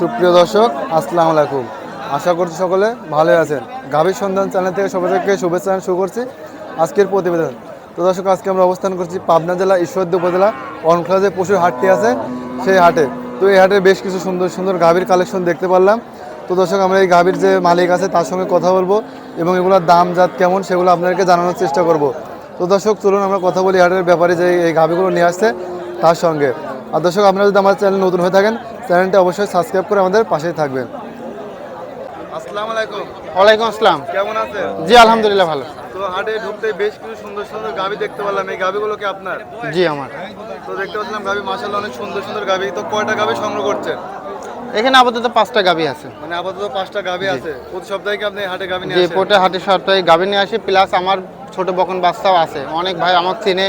সুপ্রিয় দর্শক, আসসালামু আলাইকুম। আশা করছি সকলে ভালোই আছেন। গাভীর সন্ধান চ্যানেল থেকে সবাইকে শুভেচ্ছা শুরু করছি আজকের প্রতিবেদন। তো দর্শক, আজকে আমরা অবস্থান করছি পাবনা জেলা, ঈশ্বরদী উপজেলা অনখলা যে পশুর হাটটি আছে সেই হাটে। তো এই হাটে বেশ কিছু সুন্দর সুন্দর গাভীর কালেকশন দেখতে পারলাম। তো দর্শক, আমরা এই গাভীর যে মালিক আছে তার সঙ্গে কথা বলব এবং এগুলোর দাম, জাত কেমন সেগুলো আপনাদেরকে জানানোর চেষ্টা করব। তো দর্শক, চলুন আমরা কথা বলি হাটের ব্যাপারে যে এই গাভীগুলো নিয়ে আসছে তার সঙ্গে। আর দর্শক আপনারা যদি আমার চ্যানেল নতুন হয়ে থাকেন চ্যানেলটা অবশ্যই সাবস্ক্রাইব করে আমাদের পাশেই থাকবেন। আসসালামু আলাইকুম। ওয়ালাইকুম আসসালাম। কেমন আছেন? জি আলহামদুলিল্লাহ ভালো। তো হাটে ঢুকতে বেশ কিছু সুন্দর সুন্দর গাভী দেখতে পেলাম। এই কি আপনার? জি আমার। তো দেখতে পাচ্ছিলাম অনেক সুন্দর সুন্দর গাভী তো কয়টা গাভী সংগ্রহ করছেন? এখানে আপাতত পাঁচটা গাবি আছে। মানে আপাতত পাঁচটা গাভী আছে। প্রতি সপ্তাহে কি আপনি হাটে গাভী নিয়ে হাটে সপ্তাহে গাবি নিয়ে আসি। প্লাস আমার ছোট বকন বাচ্চাও আছে। অনেক ভাই আমার চিনে।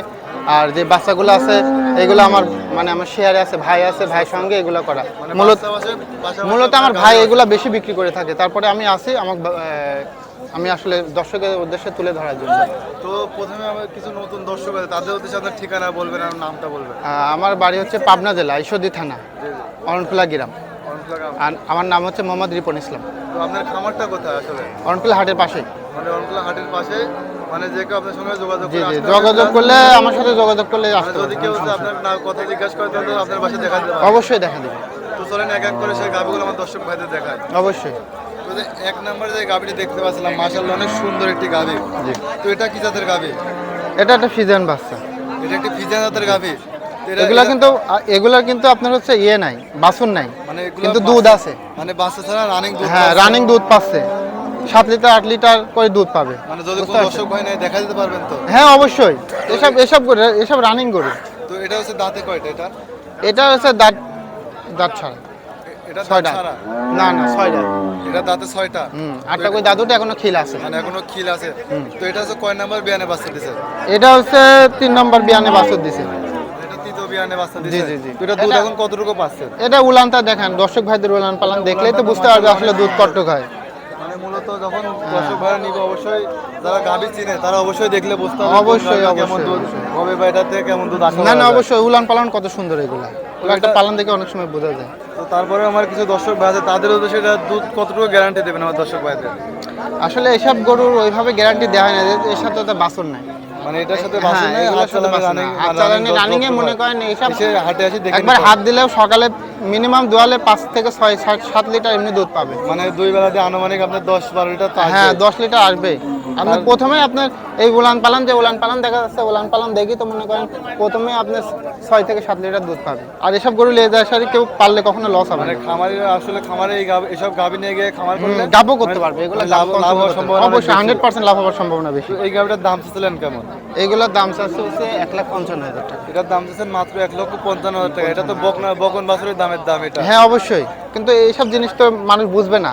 আর যে বাচ্চাগুলো আছে এগুলো আমার মানে আমার শেয়ারে আছে ভাই আছে ভাইয়ের সঙ্গে এগুলো করা। মানে মূলত মূলত আমার ভাই এগুলো বেশি বিক্রি করে থাকে। তারপরে আমি আসি আমার আমি আসলে দর্শকের উদ্দেশ্যে তুলে ধরার জন্য। তো প্রথমে আমার কিছু নতুন দর্শক আছে তাদের উদ্দেশ্যে আপনার ঠিকানা বলবেন আর নামটা বলবেন। আমার বাড়ি হচ্ছে পাবনা জেলা ঈশ্বরদী থানা অরণখোলা গ্রাম। আর আমার নাম হচ্ছে মোহাম্মদ রিপন ইসলাম। তো আপনার খামারটা কোথায় আসলে? অরণখোলা হাটের পাশেই। মানে অনেকগুলো হাটের পাশে মানে যে কেউ আপনার সঙ্গে যোগাযোগ জি করে জি যোগাযোগ করলে আমার সাথে যোগাযোগ করলে মানে আসতে যদি কেউ আপনার না কথা জিজ্ঞাসা করে তাহলে আপনার বাসায় দেখা। পারবে অবশ্যই দেখা দেবে। তো চলেন এক এক করে সেই গাভিগুলো আমার দর্শক ভাইদের দেখায় অবশ্যই। এক নম্বরে যে গাভিটি দেখতে পাচ্ছিলাম মাশাআল্লাহ অনেক সুন্দর একটি জি। তো এটা কি জাতের গাভি এটা একটা ফিজিয়ান বাচ্চা। এটা একটি ফিজা জাতের তো এগুলা কিন্তু এগুলা কিন্তু আপনার হচ্ছে ইয়ে নাই বাসন নাই। মানে কিন্তু দুধ আছে। মানে বাচ্চা ছাড়া রানিং দুধ হ্যাঁ রানিং দুধ পাচ্ছে। সাত লিটার আট লিটার করে দুধ পাবে। মানে যদি কোনো দর্শক ভাই নেই দেখা দিতে পারবেন তো? হ্যাঁ অবশ্যই। এসব এসব করে এসব রানিং করে তো এটা হচ্ছে দাঁতে কয়টা এটা? এটা হচ্ছে দাঁত দাঁত ছাড়া। এটা দাঁত ছয়টা না না ছয়টা। এটা দাঁতে ছয়টা? হুম আটটা করে দাদুটা এখনও খিল আছে। মানে এখনও খিল আছে। তো এটা হচ্ছে কয় নাম্বার বিয়ানে বাচ্চা দিছে? এটা হচ্ছে তিন নম্বর বিয়ানে বাচ্চা দিছে। এটা উলানটা দেখেন দর্শক ভাইদের উলান পালান দেখলেই তো বুঝতে পারবে আসলে দুধ কট্টক হয়। মানে মূলত যখন দর্শক নিবে অবশ্যই যারা গাভী চিনে তারা অবশ্যই দেখলে বুঝতে হবে অবশ্যই, কেমন দুধ। কবে বা কেমন দুধ আসে না না অবশ্যই উলান পালন কত সুন্দর এগুলা। একটা পালন দেখে অনেক সময় বোঝা যায়। তো তারপরে আমার কিছু দর্শক ভাই আছে তাদের উদ্দেশ্যে এটা দুধ কতটুকু গ্যারান্টি দেবেন আমার দর্শক ভাইদের? আসলে এসব গরুর ওইভাবে গ্যারান্টি দেওয়া হয় না এর সাথে তো বাসন নাই। মানে এটার সাথে বাসন নেই হাত চালানো রানিং এ মনে করেন এইসব হাটে আসি দেখে একবার হাত দিলেও সকালে মিনিমাম দোয়ালে পাঁচ থেকে ছয় সাত লিটার এমনি দুধ পাবে। মানে দুই বেলা দিয়ে আনুমানিক আপনার দশ বারো লিটার হ্যাঁ দশ লিটার আসবে। আপনি প্রথমে আপনার এই উলান পালান যে উলান পালান দেখা যাচ্ছে উলান পালান দেখি তো মনে করেন প্রথমে আপনার ছয় থেকে সাত লিটার দুধ পাবে। আর এসব গরু লেজ আসারি কেউ পারলে কখনো লস হবে মানে না। খামারিরা আসলে খামারে এই এসব গাভী নিয়ে গিয়ে খামার করলে লাভও করতে মানে- পারবে এগুলো মানে লাভ লাভ হওয়ার সম্ভাবনা অবশ্যই বেশি। হান্ড্রেড পার্সেন্ট লাভ হওয়ার সম্ভাবনা বেশি। এই গাভিটার দাম চাচ্ছিলেন কেমন? এগুলোর দাম চাচ্ছে হচ্ছে এক লাখ পঞ্চান্ন হাজার টাকা। এটার দাম চাচ্ছেন মাত্র এক লক্ষ পঞ্চান্ন হাজার টাকা। এটা তো বকনা বকন বাছুরের দামের দাম এটা। হ্যাঁ অবশ্যই। কিন্তু এইসব জিনিস তো মানুষ বুঝবে না।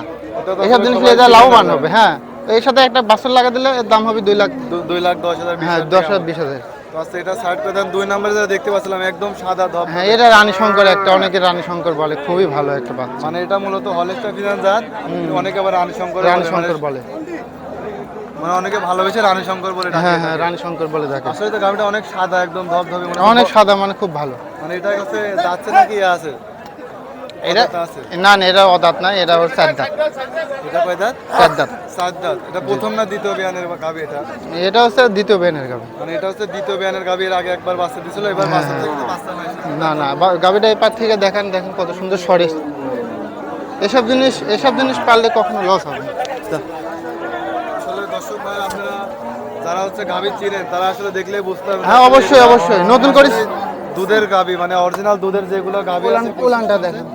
এইসব জিনিস লেজা চিনে লাভবান হবে হ্যাঁ। এর সাথে একটা বাসন লাগা দিলে এর দাম হবে দুই লাখ দুই লাখ দশ হাজার হ্যাঁ দশ হাজার বিশ হাজার। তো আচ্ছা, এটা সাইড করে দুই নম্বরে যেটা দেখতে পাচ্ছিলাম একদম সাদা ধপ হ্যাঁ এটা রানী শঙ্কর একটা অনেকে রানী শঙ্কর বলে খুবই ভালো একটা বাচ্চা। মানে এটা মূলত হলেস্টা ফিনান জাত অনেকে আবার রানী শঙ্কর রানী বলে, শঙ্কর মানে- বলে। মানে অনেকে ভালোবেসে রানী শঙ্কর বলে ডাকে। হ্যাঁ হ্যাঁ রানী শঙ্কর বলে দেখে আসলে তো অনেক সাদা একদম ধপ ধপে অনেক সাদা মানে খুব ভালো। মানে এটা হচ্ছে যাচ্ছে নাকি ইয়ে আছে? এটা না না এটা অদাত না এটা ওর চার দাঁত এটা কয় দাঁত? চার দাঁত সাত দাঁত এটা প্রথম না দ্বিতীয় বিয়ানের এটা? এটা হচ্ছে দ্বিতীয় গাবি। মানে এটা হচ্ছে দ্বিতীয় বিয়ানের এর আগে একবার বাচ্চা দিছিল এবার বাচ্চা থেকে বাচ্চা নাই। না না বা- গাবিটা এই পার থেকে দেখেন দেখেন কত সুন্দর সরে। এসব জিনিস এসব জিনিস পারলে কখনো লস হবে না। আসলে দর্শক ভাই আপনারা যারা হচ্ছে গাভি চিনেন তারা আসলে দেখলেই বুঝতে পারবেন হ্যাঁ অবশ্যই অবশ্যই। নতুন করে দুধের গাভি মানে অরিজিনাল দুধের যেগুলো গাভি উলান আছে উলানটা দেখেন।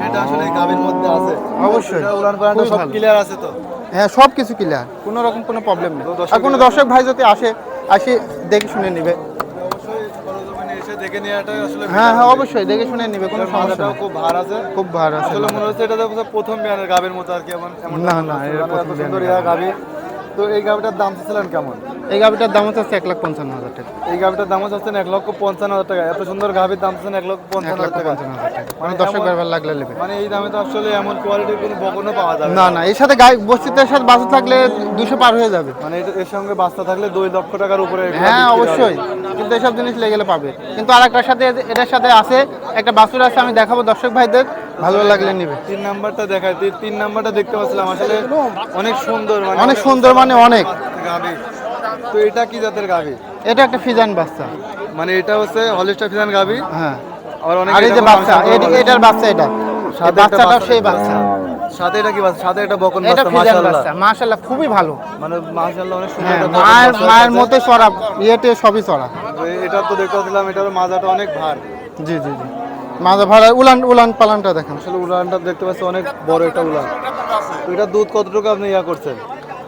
সেটা আসলে গাভির মধ্যে আছে। অবশ্যই। উলান পালানটা সব ক্লিয়ার আছে তো? হ্যাঁ সব কিছু ক্লিয়ার কোনো রকম কোনো প্রবলেম নেই আর কোনো দর্শক ভাই যদি আসে আসে দেখে শুনে নিবে। অবশ্যই দেখে নেওয়াটাই হ্যাঁ হ্যাঁ অবশ্যই দেখে শুনে নিবে কোনো সমস্যা খুব ভার আছে। খুব ভালো আছে মনে হচ্ছে এটা প্রথম গাভীর মতো আর কি এমন না, না, প্রথম তো এই গাভীটার দাম চাচ্ছিলেন কেমন? এই গাবিটার দাম হচ্ছে এক লাখ পঞ্চান্ন হাজার টাকা। এই গাভীটার দাম চাচ্ছেন এক লক্ষ পঞ্চান্ন হাজার টাকা। এত সুন্দর গাভীর দাম চাচ্ছেন এক লক্ষ পঞ্চান্ন হাজার টাকা। মানে দর্শক বারবার লাগলে নেবে। মানে এই দামে তো আসলে এমন কোয়ালিটির কোনো বকনও পাওয়া যাবে না না। এর সাথে গাই বস্তিতে সাথে বাসু থাকলে দুশো পার হয়ে যাবে। মানে এর সঙ্গে বাচ্চা থাকলে দুই লক্ষ টাকার উপরে হ্যাঁ অবশ্যই। কিন্তু এসব জিনিস লেগেলে পাবে। কিন্তু আর একটার সাথে এটার সাথে আছে একটা বাসুর আছে আমি দেখাবো দর্শক ভাইদের। ভালো লাগলে নিবে। তিন নাম্বারটা দেখায় তিন- নাম্বারটা দেখতে পাচ্ছিলাম আসলে অনেক সুন্দর মানে অনেক সুন্দর মানে অনেক। গাভি। তো এটা কি জাতের গাভি? এটা একটা ফিজান বাচ্চা। মানে এটা হচ্ছে হলিস্টার ফিজান গাভি। হ্যাঁ। আর অনেক আর এই যে বাচ্চা এটি- এটার বাচ্চা এটা। সাথে এই একটা বাচ্চাটাও বাচ্চা। সেই বাচ্চা। সাথে এটা কি বাচ্চা? সাথে এটা বকন বাচ্চা মাশাআল্লাহ। মাশাআল্লাহ খুবই ভালো। মানে মাশাআল্লাহ অনেক সুন্দর হ্যাঁ মায়ের মায়ের। মতে চড়া ইয়েতে সবই চড়া। এটা তো দেখতে পাচ্ছিলাম এটার মাজাটা অনেক ভার। জি জি জি। মাঝে ভাড়া উলান উলান পালানটা দেখেন। আসলে উলানটা দেখতে পাচ্ছি অনেক বড় একটা উলান। এটা দুধ কতটুকু আপনি ইয়া করছেন?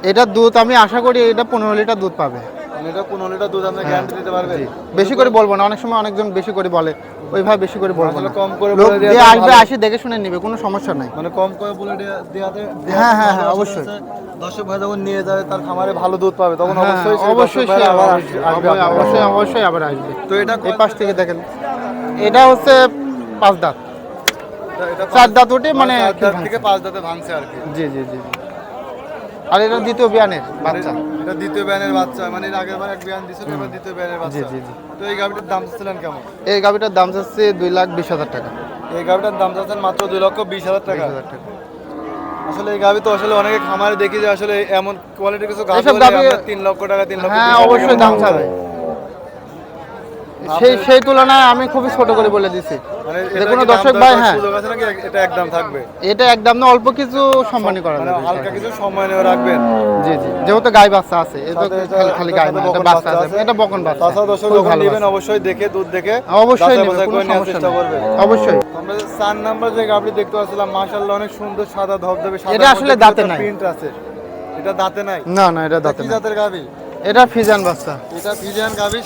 এটার দুধ আমি আশা করি এটা পনেরো লিটার দুধ পাবে। মানে এটা পনেরো লিটার দুধ আপনি গ্যারান্টি দিতে পারবেন? বেশি করে বলব না অনেক সময় অনেকজন বেশি করে বলে ওইভাবে বেশি করে বলব না। কম করে বলে দিয়ে আসবে। আসি দেখে শুনে নিবে কোনো সমস্যা নাই। মানে কম করে বলে দেয়া- হ্যাঁ, হ্যাঁ, হ্যাঁ, অবশ্যই। দর্শক ভাই যখন নিয়ে যাবে তার খামারে ভালো দুধ পাবে তখন হ্যাঁ, অবশ্যই অবশ্যই সে আবার আসবে-। অবশ্যই অবশ্যই আবার আসবে। তো এটা এই পাশ থেকে দেখেন। এটা হচ্ছে পাঁচ দাঁত। চার দাঁত উঠে মানে। থেকে পাঁচ দাঁতে ভাঙছে আর কি। জি জি জি। আর এটা দ্বিতীয় বিয়ানের বাচ্চা। এটা দ্বিতীয় ব্যানের বাচ্চা। মানে এর আগের বার এক বিয়ান দিছিল এবার দ্বিতীয় ব্যানের বাচ্চা। জি জি। তো এই গাভিটার দাম চাচ্ছিলেন কেমন? এই গাভিটার দাম যাচ্ছে দুই লাখ বিশ হাজার টাকা। এই গাভিটার দাম চাচ্ছেন মাত্র দুই লক্ষ বিশ হাজার টাকা। হাজার টাকা। আসলে এই গাভি তো আসলে অনেকে খামারে দেখি যে আসলে এমন কোয়ালিটির কিছু আপনার তিন লক্ষ টাকা তিন লক্ষ হ্যাঁ অবশ্যই দাম চাবে। সেই সেই তুলনায় আমি খুবই ছোট করে বলে দিছি। মানে যে কোনো দর্শক ভাই হ্যাঁ। এটা একদম থাকবে? এটা একদম না অল্প কিছু সম্মানী করা মানে যাবে হালকা কিছু রাখবেন? জি জি। যেহেতু গাই বাচ্চা আছে এটা- খালি- খালি গাই না এটা বাচ্চা আছে। এটা বকন বাচ্চা। তাছাড়া দর্শক যখন নেবেন অবশ্যই দেখে দুধ দেখে অবশ্যই যাচাই নেবে বাছাই কোনো সমস্যা করবে অবশ্যই। আমরা চার নাম্বার যে গাভি দেখতে পাচ্ছিলাম মাশাআল্লাহ অনেক সুন্দর সাদা ধবধবে সাদা এটা আসলে দাঁতে নাই। প্রিন্ট আছে। এটা দাঁতে নাই? না না এটা দাঁতে কি না জাতের গাভি এটা ফিজান বাচ্চা। এটা ফিজিয়ান গাভি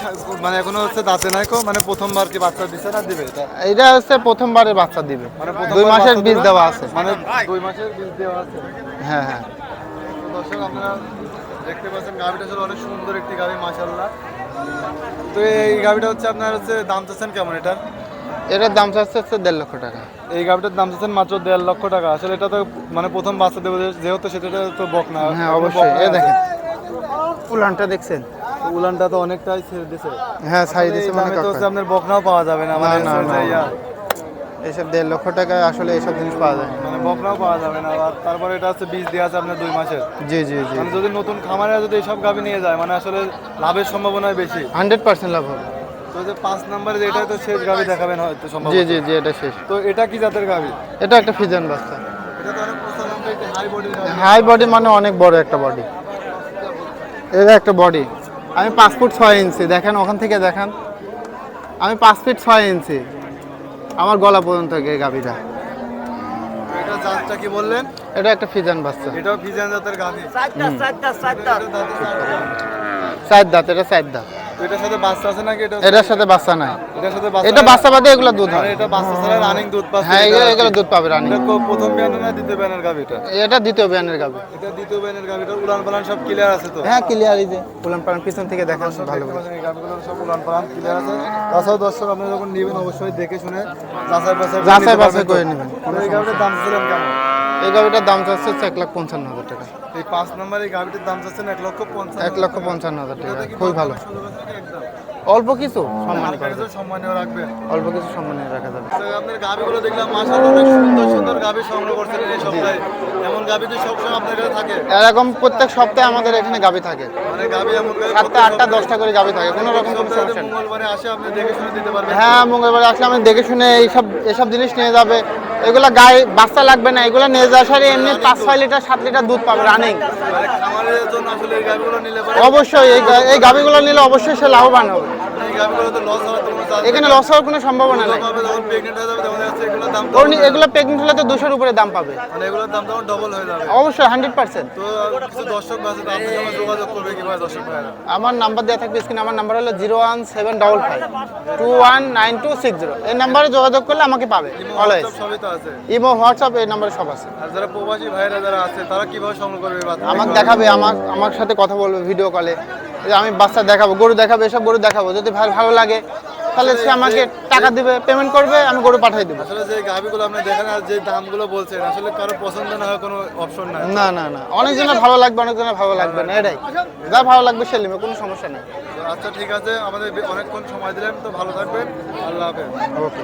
মানে এখনও হচ্ছে দাঁতে নাই কো মানে প্রথমবার কি বাচ্চা দিছে না দিবে এটা? এটা হচ্ছে প্রথমবারে বাচ্চা দিবে। মানে দুই মাসের বীজ? দেওয়া আছে। মানে দুই মাসের বীজ দেওয়া আছে? হ্যাঁ হ্যাঁ। দর্শক আপনারা দেখতে পাচ্ছেন গাভিটা আসলে অনেক সুন্দর একটি গাভি মাশাআল্লাহ। তো এই গাভিটা হচ্ছে আপনার হচ্ছে দাম চাচ্ছেন কেমন এটার? এটার দাম চাচ্ছে হচ্ছে দেড় লক্ষ টাকা। এই গাভিটার দাম চাচ্ছেন মাত্র দেড় লক্ষ টাকা। আসলে এটা তো মানে প্রথম বাচ্চা দেবে যেহেতু সেটা তো বক না। হ্যাঁ অবশ্যই। এ দেখেন। উলানটা দেখছেন? উলানটা তো অনেকটাই ছেড়ে দিছে। হ্যাঁ এই দিছে মানে তো আপনার বকনাও পাওয়া যাবে না মানে না, না, যে দেড় লক্ষ টাকায় আসলে এইসব জিনিস পাওয়া যায়। মানে বকনাও পাওয়া যাবে না আর তারপরে এটা হচ্ছে বীজ দেওয়া আছে আপনার দুই মাসের। জি জি জি। মানে যদি নতুন খামারে যদি এইসব গাভি নিয়ে যায় মানে আসলে লাভের সম্ভাবনাই বেশি। হান্ড্রেড পার্সেন্ট লাভ হবে। তো যে পাঁচ নম্বরে এটা তো শেষ গাভি দেখাবেন হয়তো সম্ভব জি জি জি এটা শেষ। তো এটা কি জাতের গাভি? এটা একটা ফিজান বাচ্চা। এটা তো অনেক হাই বডি মানে অনেক বড় একটা বডি এটা একটা বডি আমি পাঁচ ফুট ছয় ইঞ্চি দেখেন ওখান থেকে দেখেন। আমি পাঁচ ফিট ছয় ইঞ্চি। আমার গলা পর্যন্ত এই গাভিটা। এটা জাতটা কি বললেন? এটা একটা ফিজান বাচ্চা। এটাও ফিজান জাতের গাভি। চার দাঁত এটা চার দাঁত। এটার সাথে বাচ্চা আছে নাকি? এটা এটার সাথে বাচ্চা নাই। এটার সাথে বাচ্চা এটা বাচ্চা বাদে এগুলো দুধ মানে হয় এটা বাচ্চা ছাড়া রানিং দুধ পাচ্ছে হ্যাঁ এগুলো এগুলো দুধ পাবে রানি এটা প্রথম ব্যানের না দ্বিতীয় ব্যানের গাভি এটা? এটা দ্বিতীয় বিয়ানের গাভি এটা দ্বিতীয় ব্যানের গাভি এটা উলান পালান সব ক্লিয়ার আছে তো? হ্যাঁ ক্লিয়ার এই যে উলান পালান পিছন থেকে দর্শক ভালো এই গাভিগুলো সব উলান পালান ক্লিয়ার আছে। তাছাড়াও দর্শক আপনি যখন নেবেন অবশ্যই দেখে শুনে যাচাই বাছাই যাচাই বাছাই করে নেবেন, এই গাভিটার দাম ছিলেন কেমন? এই গাভিটার দাম চাচ্ছে হচ্ছে এক লাখ পঞ্চান্ন হাজার টাকা। এই পাঁচ নম্বর এই গাভিটির দাম চাচ্ছেন এক লক্ষ পঞ্চাশ এক লক্ষ পঞ্চান্ন হাজার টাকা। খুবই ভালো? অল্প কিছু সম্মান। সম্মানীয় রাখবেন। অল্প কিছু সম্মানে রাখা যাবে। আপনার গাভিগুলো দেখলাম মাশাআল্লাহ অনেক সুন্দর সুন্দর গাভি সংগ্রহ করছেন এই সপ্তাহে। এমন গাভি তো সবসময় আপনার কাছে থাকে? এরকম প্রত্যেক সপ্তাহে আমাদের এখানে গাভি থাকে। মানে গাভি এমন সাতটা আটটা দশটা করে গাভি থাকে কোনো রকম কোনো সমস্যা মঙ্গলবারে আসে আপনি দেখে শুনে দিতে পারবেন। হ্যাঁ মঙ্গলবার আসলে আমি দেখে শুনে এইসব এসব জিনিস নিয়ে যাবে। এগুলা গায়ে বাচ্চা লাগবে না এগুলো নিয়ে যাওয়ার সাথে এমনি পাঁচ ছয় লিটার সাত লিটার দুধ পাবে রানিং মানে অবশ্যই এই গাভিগুলো নিলে অবশ্যই সে লাভবান হবে। এখানে লস হওয়ার কোনো সম্ভাবনা নেই। এগুলো প্রেগনেন্ট হলে তো দুশোর উপরে দাম পাবে। মানে এগুলোর দাম তখন ডবল হয়ে যাবে। অবশ্যই হান্ড্রেড পার্সেন্ট তো কিছু দর্শক যোগাযোগ করবে কীভাবে দর্শক আমার নাম্বার দেওয়া থাকবে স্ক্রিনে আমার নাম্বার হলো zero one seven double five two one nine two six zero এই নাম্বারে যোগাযোগ করলে আমাকে পাবে অলওয়েজ সবই তো আছে। ইমো হোয়াটসঅ্যাপ এই নাম্বারে সব আছে। আর যারা প্রবাসী ভাইরা যারা আছে তারা কীভাবে সংগ্রহ করবে আমাকে দেখাবে আমার আমার সাথে কথা বলবে ভিডিও কলে আমি বাচ্চা দেখাবো গরু দেখাবো এসব গরু দেখাবো। যদি ভালো ভালো লাগে তাহলে সে আমাকে টাকা দিবে পেমেন্ট করবে আমি গরু পাঠিয়ে দেবো। আসলে যে গাভিগুলো আপনি দেখেন আর যে দামগুলো বলছেন আসলে কারও পছন্দ না হয় কোনো অপশন নাই। না না না। অনেকজনের ভালো লাগবে অনেকজনের ভালো লাগবে না এটাই। যা ভালো লাগবে সে নেবে কোনো সমস্যা নেই। আচ্ছা ঠিক আছে। আমাদের অনেকক্ষণ সময় দিলেন তো ভালো থাকবেন। আল্লাহ হাফেজ। ওকে।